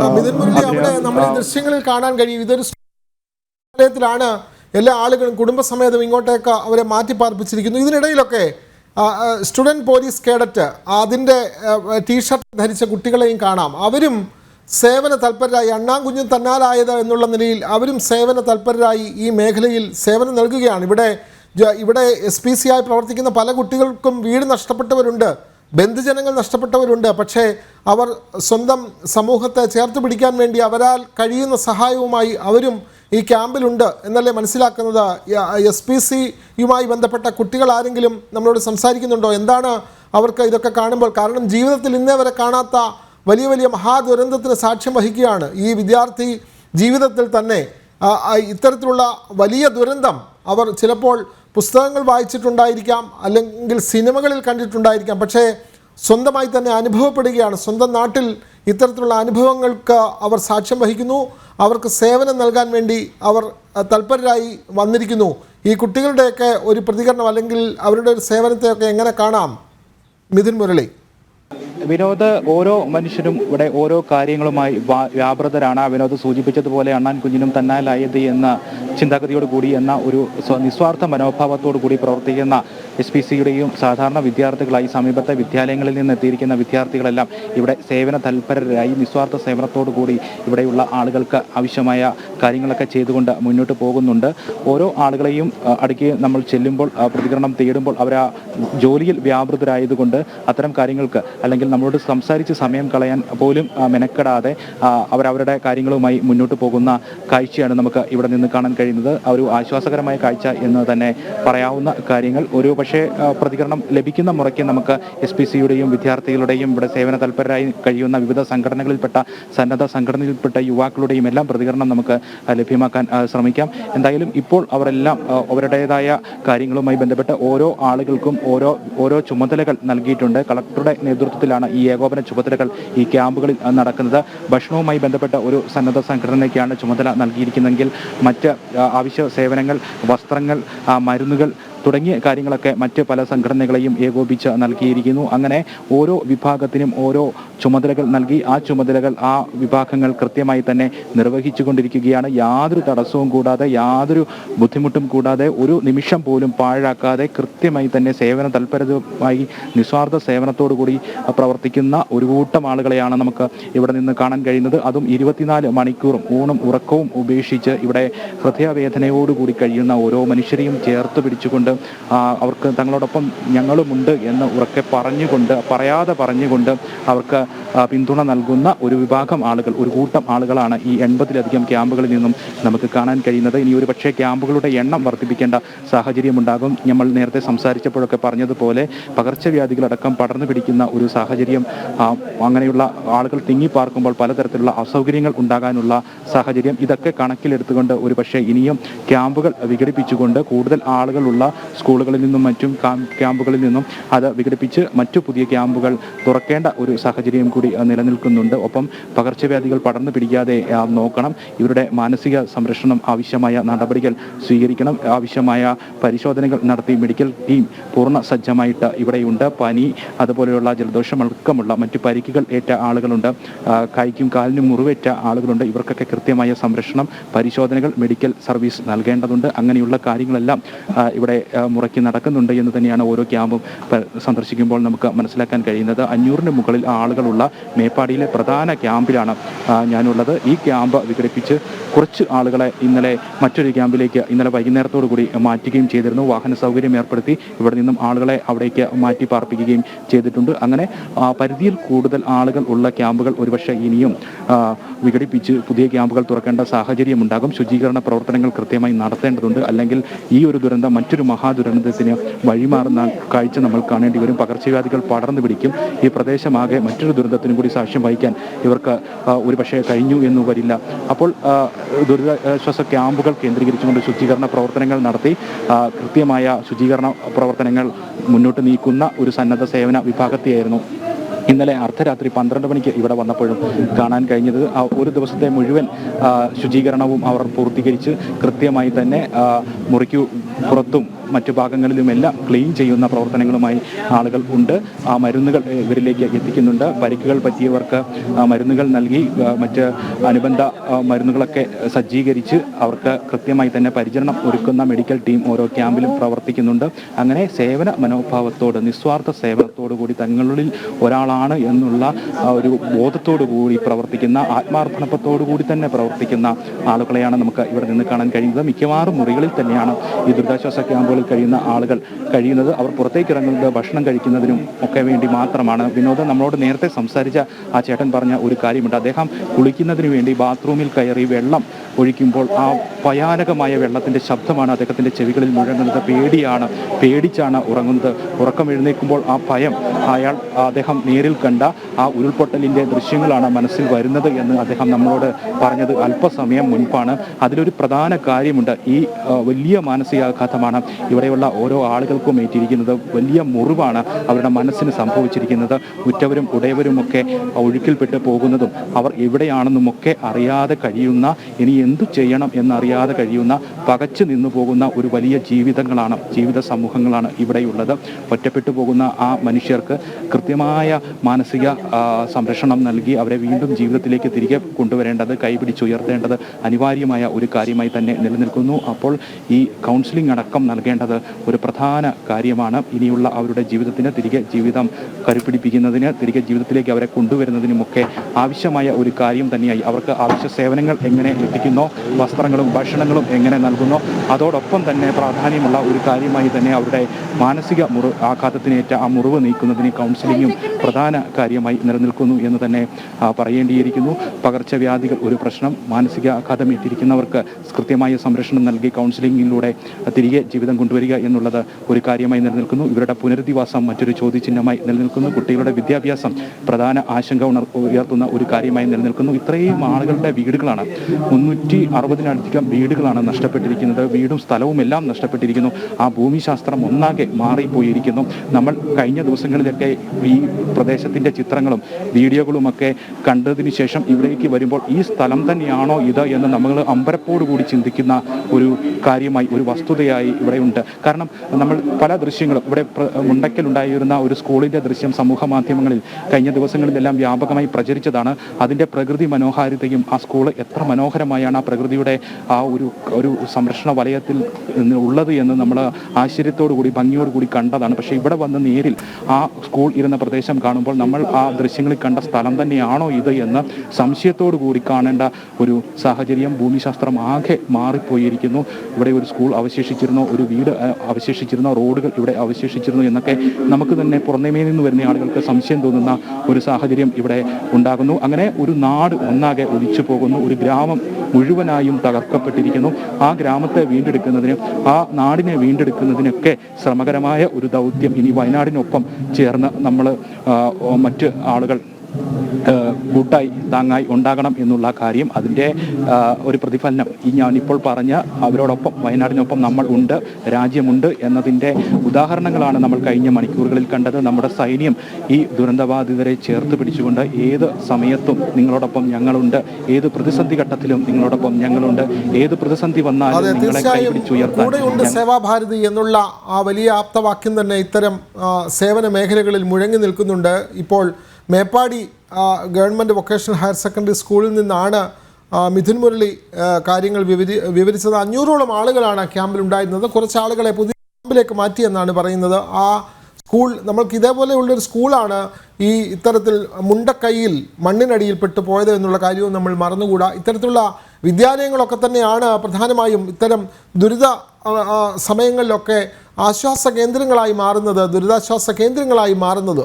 ആ, മിഥുൻ മുരളി അവിടെ നമ്മൾ ഈ ദൃശ്യങ്ങളിൽ കാണാൻ കഴിയും. ഇതൊരു ാണ് എല്ലാ ആളുകളും കുടുംബസമേതം ഇങ്ങോട്ടേക്ക് അവരെ മാറ്റി പാർപ്പിച്ചിരിക്കുന്നു. ഇതിനിടയിലൊക്കെ സ്റ്റുഡന്റ് പോലീസ് കേഡറ്റ് അതിന്റെ ടീഷർട്ട് ധരിച്ച കുട്ടികളെയും കാണാം. അവരും സേവന തൽപരരായി. അണ്ണാങ്കുഞ്ഞും തന്നാലായത് എന്നുള്ള നിലയിൽ അവരും സേവന തൽപരരായി ഈ മേഖലയിൽ സേവനം നൽകുകയാണ്. ഇവിടെ ഇവിടെ എസ് പി സി ആയി പ്രവർത്തിക്കുന്ന പല കുട്ടികൾക്കും വീട് നഷ്ടപ്പെട്ടവരുണ്ട്. ബന്ധുജനങ്ങൾ നഷ്ടപ്പെട്ടവരുണ്ട്. പക്ഷേ അവർ സ്വന്തം സമൂഹത്തെ ചേർത്ത് പിടിക്കാൻ വേണ്ടി അവരാൽ കഴിയുന്ന സഹായവുമായി അവരും ഈ ക്യാമ്പിലുണ്ട് എന്നല്ലേ മനസ്സിലാക്കുന്നത്. എസ് പി സിയുമായി ബന്ധപ്പെട്ട കുട്ടികൾ ആരെങ്കിലും നമ്മളോട് സംസാരിക്കുന്നുണ്ടോ? എന്താണ് അവർക്ക് ഇതൊക്കെ കാണുമ്പോൾ? കാരണം ജീവിതത്തിൽ ഇന്നേ വരെ കാണാത്ത വലിയ വലിയ മഹാദുരന്തത്തിന് സാക്ഷ്യം വഹിക്കുകയാണ് ഈ വിദ്യാർത്ഥി ജീവിതത്തിൽ തന്നെ. ഇത്തരത്തിലുള്ള വലിയ ദുരന്തം അവർ ചിലപ്പോൾ പുസ്തകങ്ങൾ വായിച്ചിട്ടുണ്ടായിരിക്കാം അല്ലെങ്കിൽ സിനിമകളിൽ കണ്ടിട്ടുണ്ടായിരിക്കാം. പക്ഷേ സ്വന്തമായി തന്നെ അനുഭവപ്പെടുകയാണ്. സ്വന്തം നാട്ടിൽ ഇത്തരത്തിലുള്ള അനുഭവങ്ങൾക്ക് അവർ സാക്ഷ്യം വഹിക്കുന്നു. അവർക്ക് സേവനം നൽകാൻ വേണ്ടി അവർ തൽപരരായി വന്നിരിക്കുന്നു. ഈ കുട്ടികളുടെയൊക്കെ ഒരു പ്രതികരണം അല്ലെങ്കിൽ അവരുടെ ഒരു സേവനത്തെയൊക്കെ എങ്ങനെ കാണാം? മിഥുൻ മുരളി. വിനോദ് ഓരോ മനുഷ്യരും ഇവിടെ ഓരോ കാര്യങ്ങളുമായി വ്യാപൃതരാണ്. വിനോദ് സൂചിപ്പിച്ചതുപോലെ അണ്ണാൻ കുഞ്ഞിനും തന്നാലായത് എന്ന ചിന്താഗതിയോട് കൂടി എന്ന ഒരു നിസ്വാർത്ഥ മനോഭാവത്തോടു കൂടി പ്രവർത്തിക്കുന്ന എസ് പി സിയുടെയും സാധാരണ വിദ്യാർത്ഥികളായി സമീപത്തെ വിദ്യാലയങ്ങളിൽ നിന്ന് എത്തിയിരിക്കുന്ന വിദ്യാർത്ഥികളെല്ലാം ഇവിടെ സേവന തൽപരരായി നിസ്വാർത്ഥ സേവനത്തോടു കൂടി ഇവിടെയുള്ള ആളുകൾക്ക് ആവശ്യമായ കാര്യങ്ങളൊക്കെ ചെയ്തുകൊണ്ട് മുന്നോട്ട് പോകുന്നുണ്ട്. ഓരോ ആളുകളെയും അടുക്കി നമ്മൾ ചെല്ലുമ്പോൾ പ്രതികരണം തേടുമ്പോൾ അവർ ആ ജോലിയിൽ വ്യാപൃതരായതുകൊണ്ട് അത്തരം കാര്യങ്ങൾക്ക് അല്ലെങ്കിൽ നമ്മളോട് സംസാരിച്ച് സമയം കളയാൻ പോലും മെനക്കെടാതെ അവരവരുടെ കാര്യങ്ങളുമായി മുന്നോട്ട് പോകുന്ന കാഴ്ചയാണ് നമുക്ക് ഇവിടെ നിന്ന് കാണാൻ കഴിയുന്നത്. ഒരു ആശ്വാസകരമായ കാഴ്ച എന്ന് തന്നെ പറയാവുന്ന കാര്യങ്ങൾ. ഒരു പക്ഷേ പ്രതികരണം ലഭിക്കുന്ന മുറയ്ക്ക് നമുക്ക് എസ് പി സിയുടെയും വിദ്യാർത്ഥികളുടെയും ഇവിടെ സേവന തൽപരരായി കഴിയുന്ന വിവിധ സംഘടനകളിൽപ്പെട്ട സന്നദ്ധ സംഘടനയിൽപ്പെട്ട യുവാക്കളുടെയും എല്ലാം പ്രതികരണം നമുക്ക് ലഭ്യമാക്കാൻ ശ്രമിക്കാം. എന്തായാലും ഇപ്പോൾ അവരെല്ലാം അവരുടേതായ കാര്യങ്ങളുമായി ബന്ധപ്പെട്ട് ഓരോ ആളുകൾക്കും ഓരോ ഓരോ ചുമതലകൾ നൽകിയിട്ടുണ്ട്. കളക്ടറുടെ നേതൃത്വത്തിലാണ് ഈ ഏകോപന ചുമതലകൾ ഈ ക്യാമ്പുകളിൽ നടക്കുന്നത്. ഭക്ഷണവുമായി ബന്ധപ്പെട്ട ഒരു സന്നദ്ധ സംഘടനയ്ക്കാണ് ചുമതല നൽകിയിരിക്കുന്നതെങ്കിൽ മറ്റ് ആവശ്യ സേവനങ്ങൾ വസ്ത്രങ്ങൾ മരുന്നുകൾ തുടങ്ങിയ കാര്യങ്ങളൊക്കെ മറ്റ് പല സംഘടനകളെയും ഏകോപിച്ച് നൽകിയിരിക്കുന്നു. അങ്ങനെ ഓരോ വിഭാഗത്തിനും ഓരോ ചുമതലകൾ നൽകി ആ ചുമതലകൾ ആ വിഭാഗങ്ങൾ കൃത്യമായി തന്നെ നിർവഹിച്ചുകൊണ്ടിരിക്കുകയാണ്. യാതൊരു തടസ്സവും കൂടാതെ യാതൊരു ബുദ്ധിമുട്ടും കൂടാതെ ഒരു നിമിഷം പോലും പാഴാക്കാതെ കൃത്യമായി തന്നെ സേവന തൽപരതമായി നിസ്വാർത്ഥ സേവനത്തോടുകൂടി പ്രവർത്തിക്കുന്ന ഒരു കൂട്ടം ആളുകളെയാണ് നമുക്ക് ഇവിടെ നിന്ന് കാണാൻ കഴിയുന്നത്. അതും ഇരുപത്തിനാല് മണിക്കൂറും ഊണും ഉറക്കവും ഉപേക്ഷിച്ച് ഇവിടെ ഹൃദയവേദനയോടുകൂടി കഴിയുന്ന ഓരോ മനുഷ്യരെയും ചേർത്ത് പിടിച്ചുകൊണ്ട് അവർക്ക് തങ്ങളോടൊപ്പം ഞങ്ങളുമുണ്ട് എന്ന് ഉറക്കെ പറഞ്ഞുകൊണ്ട് പറയാതെ പറഞ്ഞുകൊണ്ട് അവർക്ക് പിന്തുണ നൽകുന്ന ഒരു വിഭാഗം ആളുകൾ ഒരു കൂട്ടം ആളുകളാണ് ഈ എൺപതിലധികം ക്യാമ്പുകളിൽ നിന്നും നമുക്ക് കാണാൻ കഴിയുന്നത്. ഇനി ഒരു പക്ഷേ ക്യാമ്പുകളുടെ എണ്ണം വർദ്ധിപ്പിക്കേണ്ട സാഹചര്യമുണ്ടാകും നമ്മൾ നേരത്തെ സംസാരിച്ചപ്പോഴൊക്കെ പറഞ്ഞതുപോലെ പകർച്ചവ്യാധികളടക്കം പടർന്നു പിടിക്കുന്ന ഒരു സാഹചര്യം അങ്ങനെയുള്ള ആളുകൾ തിങ്ങിപ്പാർക്കുമ്പോൾ പലതരത്തിലുള്ള അസൗകര്യങ്ങൾ ഉണ്ടാകാനുള്ള സാഹചര്യം ഇതൊക്കെ കണക്കിലെടുത്തുകൊണ്ട് ഒരു പക്ഷേ ഇനിയും ക്യാമ്പുകൾ വിഘടിപ്പിച്ചുകൊണ്ട് കൂടുതൽ ആളുകളുള്ള സ്കൂളുകളിൽ നിന്നും മറ്റും ക്യാമ്പുകളിൽ നിന്നും അത് വിഘടിപ്പിച്ച് മറ്റു പുതിയ ക്യാമ്പുകൾ തുറക്കേണ്ട ഒരു സാഹചര്യം കൂടി നിലനിൽക്കുന്നുണ്ട്. ഒപ്പം പകർച്ചവ്യാധികൾ പടർന്നു പിടിക്കാതെ നോക്കണം. ഇവരുടെ മാനസിക സംരക്ഷണം ആവശ്യമായ നടപടികൾ സ്വീകരിക്കണം. ആവശ്യമായ പരിശോധനകൾ നടത്തി മെഡിക്കൽ ടീം പൂർണ സജ്ജമായിട്ട് ഇവിടെയുണ്ട്. പനി അതുപോലെയുള്ള ജലദോഷം അടക്കമുള്ള മറ്റു പരിക്കുകൾ ഏറ്റ ആളുകളുണ്ട്. കൈക്കും കാലിനും മുറിവേറ്റ ആളുകളുണ്ട്. ഇവർക്കൊക്കെ കൃത്യമായ സംരക്ഷണം പരിശോധനകൾ മെഡിക്കൽ സർവീസ് നൽകേണ്ടതുണ്ട്. അങ്ങനെയുള്ള കാര്യങ്ങളെല്ലാം ഇവിടെ മുറയ്ക്ക് നടക്കുന്നുണ്ട് എന്ന് തന്നെയാണ് ഓരോ ക്യാമ്പും സന്ദർശിക്കുമ്പോൾ നമുക്ക് മനസ്സിലാക്കാൻ കഴിയുന്നത്. അഞ്ഞൂറിന് മുകളിൽ ആളുകളുള്ള മേപ്പാടിയിലെ പ്രധാന ക്യാമ്പിലാണ് ഞാനുള്ളത്. ഈ ക്യാമ്പ് വിഘടിപ്പിച്ച് കുറച്ച് ആളുകളെ ഇന്നലെ മറ്റൊരു ക്യാമ്പിലേക്ക് ഇന്നലെ വൈകുന്നേരത്തോടു കൂടി മാറ്റുകയും ചെയ്തിരുന്നു. വാഹന സൗകര്യം ഏർപ്പെടുത്തി ഇവിടെ നിന്നും ആളുകളെ അവിടേക്ക് മാറ്റി പാർപ്പിക്കുകയും ചെയ്തിട്ടുണ്ട്. അങ്ങനെ പരിധിയിൽ കൂടുതൽ ആളുകൾ ഉള്ള ക്യാമ്പുകൾ ഒരുപക്ഷെ ഇനിയും വിഘടിപ്പിച്ച് പുതിയ ക്യാമ്പുകൾ തുറക്കേണ്ട സാഹചര്യമുണ്ടാകും. ശുചീകരണ പ്രവർത്തനങ്ങൾ കൃത്യമായി നടത്തേണ്ടതുണ്ട്. അല്ലെങ്കിൽ ഈ ഒരു ദുരന്തം മറ്റൊരു മഹാദുരന്തത്തിന് വഴിമാറുന്ന കാഴ്ച നമ്മൾ കാണേണ്ടി വരും. പകർച്ചവ്യാധികൾ പടർന്നു പിടിക്കും. ഈ പ്രദേശമാകെ മറ്റൊരു ദുരന്തത്തിനും കൂടി സാക്ഷ്യം വഹിക്കാൻ ഇവർക്ക് ഒരു പക്ഷേ കഴിഞ്ഞു എന്ന് വരില്ല. അപ്പോൾ ദുരിതാശ്വാസ ക്യാമ്പുകൾ കേന്ദ്രീകരിച്ചുകൊണ്ട് ശുചീകരണ പ്രവർത്തനങ്ങൾ നടത്തി കൃത്യമായ ശുചീകരണ പ്രവർത്തനങ്ങൾ മുന്നോട്ട് നീക്കുന്ന ഒരു സന്നദ്ധ സേവന വിഭാഗത്തെയായിരുന്നു ഇന്നലെ അർദ്ധരാത്രി പന്ത്രണ്ട് മണിക്ക് ഇവിടെ വന്നപ്പോഴും കാണാൻ കഴിഞ്ഞത്. ഒരു ദിവസത്തെ മുഴുവൻ ശുചീകരണവും അവർ പൂർത്തീകരിച്ച് കൃത്യമായി തന്നെ മുറിക്കു പുറത്തും മറ്റു ഭാഗങ്ങളിലുമെല്ലാം ക്ലീൻ ചെയ്യുന്ന പ്രവർത്തനങ്ങളുമായി ആളുകൾ ഉണ്ട്. ആ മരുന്നുകൾ ഇവരിലേക്ക് എത്തിക്കുന്നുണ്ട്. പരിക്കുകൾ പറ്റിയവർക്ക് മരുന്നുകൾ നൽകി മറ്റ് അനുബന്ധ മരുന്നുകളൊക്കെ സജ്ജീകരിച്ച് അവർക്ക് കൃത്യമായി തന്നെ പരിചരണം ഒരുക്കുന്ന മെഡിക്കൽ ടീം ഓരോ ക്യാമ്പിലും പ്രവർത്തിക്കുന്നുണ്ട്. അങ്ങനെ സേവന മനോഭാവത്തോട് നിസ്വാർത്ഥ സേവനത്തോടു കൂടി തങ്ങളിൽ ഒരാളാണ് എന്നുള്ള ഒരു ബോധത്തോടു കൂടി പ്രവർത്തിക്കുന്ന ആത്മാർപ്പണത്തോടു കൂടി തന്നെ പ്രവർത്തിക്കുന്ന ആളുകളെയാണ് നമുക്ക് ഇവിടെ നിന്ന് കാണാൻ കഴിയുന്നത്. മിക്കവാറും മുറികളിൽ തന്നെയാണ് ഈ ദുരിതാശ്വാസ ക്യാമ്പുകളിൽ കഴിയുന്ന ആളുകൾ കഴിയുന്നത് അവർ പുറത്തേക്ക് ഇറങ്ങുന്നത് ഭക്ഷണം കഴിക്കുന്നതിനും ഒക്കെ വേണ്ടി മാത്രമാണ്. വിനോദം നമ്മളോട് നേരത്തെ സംസാരിച്ച ആ ചേട്ടൻ പറഞ്ഞ ഒരു കാര്യമുണ്ട്. അദ്ദേഹം കുളിക്കുന്നതിന് വേണ്ടി ബാത്റൂമിൽ കയറി വെള്ളം ഒഴിക്കുമ്പോൾ ആ ഭയാനകമായ വെള്ളത്തിന്റെ ശബ്ദമാണ് അദ്ദേഹത്തിന്റെ ചെവികളിൽ മുഴങ്ങുന്നത്. പേടിയാണ്. പേടിച്ചാണ് ഉറങ്ങുന്നത്. ഉറക്കം എഴുന്നേൽക്കുമ്പോൾ ആ ഭയം അയാൾ അദ്ദേഹം നേരിൽ കണ്ട ആ ഉരുൾപൊട്ടലിന്റെ ദൃശ്യങ്ങളാണ് മനസ്സിൽ വരുന്നത് എന്ന് അദ്ദേഹം നമ്മളോട് പറഞ്ഞത് അല്പസമയം മുൻപാണ്. അതിലൊരു പ്രധാന കാര്യമുണ്ട്. ഈ വലിയ മാനസികാഘാതമാണ് ഇവിടെയുള്ള ഓരോ ആളുകൾക്കും ഏറ്റിരിക്കുന്നത്. വലിയ മുറിവാണ് അവരുടെ മനസ്സിന് സംഭവിച്ചിരിക്കുന്നത്. ഉറ്റവരും ഉടയവരുമൊക്കെ ഒഴുക്കിൽപ്പെട്ട് പോകുന്നതും അവർ എവിടെയാണെന്നുമൊക്കെ അറിയാതെ കഴിയുന്ന ഇനി എന്തു ചെയ്യണം എന്നറിയാതെ കഴിയുന്ന പകച്ചു നിന്നു പോകുന്ന ഒരു വലിയ ജീവിതങ്ങളാണ് ജീവിത സമൂഹങ്ങളാണ് ഇവിടെയുള്ളത്. ഒറ്റപ്പെട്ടു പോകുന്ന ആ മനുഷ്യർക്ക് കൃത്യമായ മാനസിക സംരക്ഷണം നൽകി അവരെ വീണ്ടും ജീവിതത്തിലേക്ക് തിരികെ കൊണ്ടുവരേണ്ടത് കൈപിടിച്ചുയർത്തേണ്ടത് അനിവാര്യമായ ഒരു കാര്യമായി തന്നെ നിലനിൽക്കുന്നു. അപ്പോൾ ഈ കൗൺസിലിംഗ് അടക്കം നൽകേണ്ടത് ഒരു പ്രധാന കാര്യമാണ്. ഇനിയുള്ള അവരുടെ ജീവിതത്തിന് തിരികെ ജീവിതം കരുപിടിപ്പിക്കുന്നതിന് തിരികെ ജീവിതത്തിലേക്ക് അവരെ കൊണ്ടുവരുന്നതിനുമൊക്കെ ആവശ്യമായ ഒരു കാര്യം തന്നെയായി. അവർക്ക് ആവശ്യ സേവനങ്ങൾ എങ്ങനെ എത്തിക്കുന്നോ വസ്ത്രങ്ങളും ഭക്ഷണങ്ങളും എങ്ങനെ നൽകുന്നോ? അതോടൊപ്പം തന്നെ പ്രാധാന്യമുള്ള ഒരു കാര്യമായി തന്നെ അവരുടെ മാനസിക മുറി ആഘാതത്തിനേറ്റ ആ മുറിവ് നീക്കുന്നതിന് കൗൺസിലിങ്ങും പ്രധാന കാര്യമായി നിലനിൽക്കുന്നു എന്ന് തന്നെ പറയേണ്ടിയിരിക്കുന്നു. പകർച്ചവ്യാധികൾ ഒരു പ്രശ്നം. മാനസിക ആഘാതം ഏറ്റിരിക്കുന്നവർക്ക് കൃത്യമായ സംരക്ഷണം നൽകി കൗൺസിലിങ്ങിലൂടെ തിരികെ ജീവിതം കൊണ്ടുവരിക എന്നുള്ളത് ഒരു കാര്യമായി നിലനിൽക്കുന്നു. ഇവരുടെ പുനരധിവാസം മറ്റൊരു ചോദ്യചിഹ്നമായി നിലനിൽക്കുന്നു. കുട്ടികളുടെ വിദ്യാഭ്യാസം പ്രധാന ആശങ്ക ഉണർ ഉയർത്തുന്ന ഒരു കാര്യമായി നിലനിൽക്കുന്നു. ഇത്രയും ആളുകളുടെ വീടുകളാണ് മുന്നൂറ്റി അറുപതിനധികം വീടുകളാണ് നഷ്ടപ്പെട്ടിരിക്കുന്നത്. വീടും സ്ഥലവും എല്ലാം നഷ്ടപ്പെട്ടിരിക്കുന്നു. ആ ഭൂമിശാസ്ത്രം ഒന്നാകെ മാറിപ്പോയിരിക്കുന്നു. നമ്മൾ കഴിഞ്ഞ ദിവസങ്ങളിലൊക്കെ ഈ പ്രദേശത്തിന്റെ ചിത്രങ്ങളും വീഡിയോകളുമൊക്കെ കണ്ടതിന് ശേഷം ഇവിടേക്ക് വരുമ്പോൾ ഈ സ്ഥലം തന്നെയാണോ ഇത് എന്ന് നമ്മൾ അമ്പരപ്പോട് കൂടി ചിന്തിക്കുന്ന ഒരു കാര്യമായി ഒരു വസ്തുതയായി ഇവിടെയുണ്ട് കാരണം നമ്മൾ പല ദൃശ്യങ്ങളും ഇവിടെ മുണ്ടക്കലുണ്ടായിരുന്ന ഒരു സ്കൂളിന്റെ ദൃശ്യം സമൂഹ മാധ്യമങ്ങളിൽ കഴിഞ്ഞ ദിവസങ്ങളിലെല്ലാം വ്യാപകമായി പ്രചരിച്ചതാണ്. അതിന്റെ പ്രകൃതി മനോഹാരിതയും ആ സ്കൂൾ എത്ര മനോഹരമായാണ് ആ പ്രകൃതിയുടെ ആ ഒരു ഒരു സംരക്ഷണ വലയത്തിൽ ഉള്ളത് എന്ന് നമ്മൾ ആശ്ചര്യത്തോടു കൂടി ഭംഗിയോട് കൂടി കണ്ടതാണ്. പക്ഷേ ഇവിടെ വന്ന് നേരിൽ ആ സ്കൂൾ ഇരുന്ന പ്രദേശം കാണുമ്പോൾ നമ്മൾ ആ ദൃശ്യങ്ങളിൽ കണ്ട സ്ഥലം തന്നെയാണോ ഇത് എന്ന് സംശയത്തോടു കൂടി കാണേണ്ട ഒരു സാഹചര്യം ഭൂമിശാസ്ത്രം ആകെ മാറിപ്പോയിരിക്കുന്നു. ഇവിടെ ഒരു സ്കൂൾ അവശേഷിച്ചിരുന്നു ഒരു വീട് അവശേഷിച്ചിരുന്നു റോഡുകൾ ഇവിടെ അവശേഷിച്ചിരുന്നു എന്നൊക്കെ നമുക്ക് തന്നെ പുറമേ നിന്ന് വരുന്ന ആളുകൾക്ക് സംശയം തോന്നുന്ന ഒരു സാഹചര്യം ഇവിടെ ഉണ്ടാകുന്നു. അങ്ങനെ ഒരു നാട് ഒന്നാകെ ഒലിച്ചു പോകുന്നു. ഒരു ഗ്രാമം മുഴുവനായും തകർക്കപ്പെട്ടിരിക്കുന്നു. ആ ഗ്രാമത്തെ വീണ്ടെടുക്കുന്നതിന് ആ നാടിനെ വീണ്ടെടുക്കുന്നതിനൊക്കെ ശ്രമകരമായ ഒരു ദൗത്യം ഇനി വയനാടിനൊപ്പം ചേർന്ന് നമ്മൾ മറ്റ് ആളുകൾ കൂട്ടായി താങ്ങായി ഉണ്ടാകണം എന്നുള്ള കാര്യം അതിന്റെ ഒരു പ്രതിഫലനം. ഈ ഞാനിപ്പോൾ പറഞ്ഞ അവരോടൊപ്പം വയനാടിനൊപ്പം നമ്മൾ ഉണ്ട് രാജ്യമുണ്ട് എന്നതിന്റെ ഉദാഹരണങ്ങളാണ് നമ്മൾ കഴിഞ്ഞ മണിക്കൂറുകളിൽ കണ്ടത്. നമ്മുടെ സൈന്യം ഈ ദുരന്തബാധിതരെ ചേർത്ത് പിടിച്ചുകൊണ്ട് ഏത് സമയത്തും നിങ്ങളോടൊപ്പം ഞങ്ങളുണ്ട് ഏത് പ്രതിസന്ധി ഘട്ടത്തിലും നിങ്ങളോടൊപ്പം ഞങ്ങളുണ്ട് ഏത് പ്രതിസന്ധി വന്നാലും നിങ്ങളെ കൈപിടിച്ചുയർത്താൻ സേവാഭാരതി എന്നുള്ള ആ വലിയ ആപ്തവാക്യം തന്നെ ഇത്തരം സേവന മേഖലകളിൽ മുഴങ്ങി നിൽക്കുന്നുണ്ട്. ഇപ്പോൾ Meppadi government vocational higher secondary സ്കൂളിൽ നിന്നാണ് മിഥുൻ മുരളി കാര്യങ്ങൾ വിവരി വിവരിച്ചത്. അഞ്ഞൂറോളം ആളുകളാണ് ക്യാമ്പിൽ ഉണ്ടായിരുന്നത്. കുറച്ച് ആളുകളെ പുതിയ ക്യാമ്പിലേക്ക് മാറ്റിയെന്നാണ് പറയുന്നത്. ആ സ്കൂൾ നമ്മൾക്ക് ഇതേപോലെയുള്ളൊരു സ്കൂളാണ് ഈ ഇത്തരത്തിൽ മുണ്ടക്കൈയിൽ മണ്ണിനടിയിൽ പെട്ടു പോയത് എന്നുള്ള കാര്യവും നമ്മൾ മറന്നുകൂടാ. ഇത്തരത്തിലുള്ള വിദ്യാലയങ്ങളൊക്കെ തന്നെയാണ് പ്രധാനമായും ഇത്തരം ദുരിത സമയങ്ങളിലൊക്കെ ആശ്വാസ കേന്ദ്രങ്ങളായി മാറുന്നത് ദുരിതാശ്വാസ കേന്ദ്രങ്ങളായി മാറുന്നത്.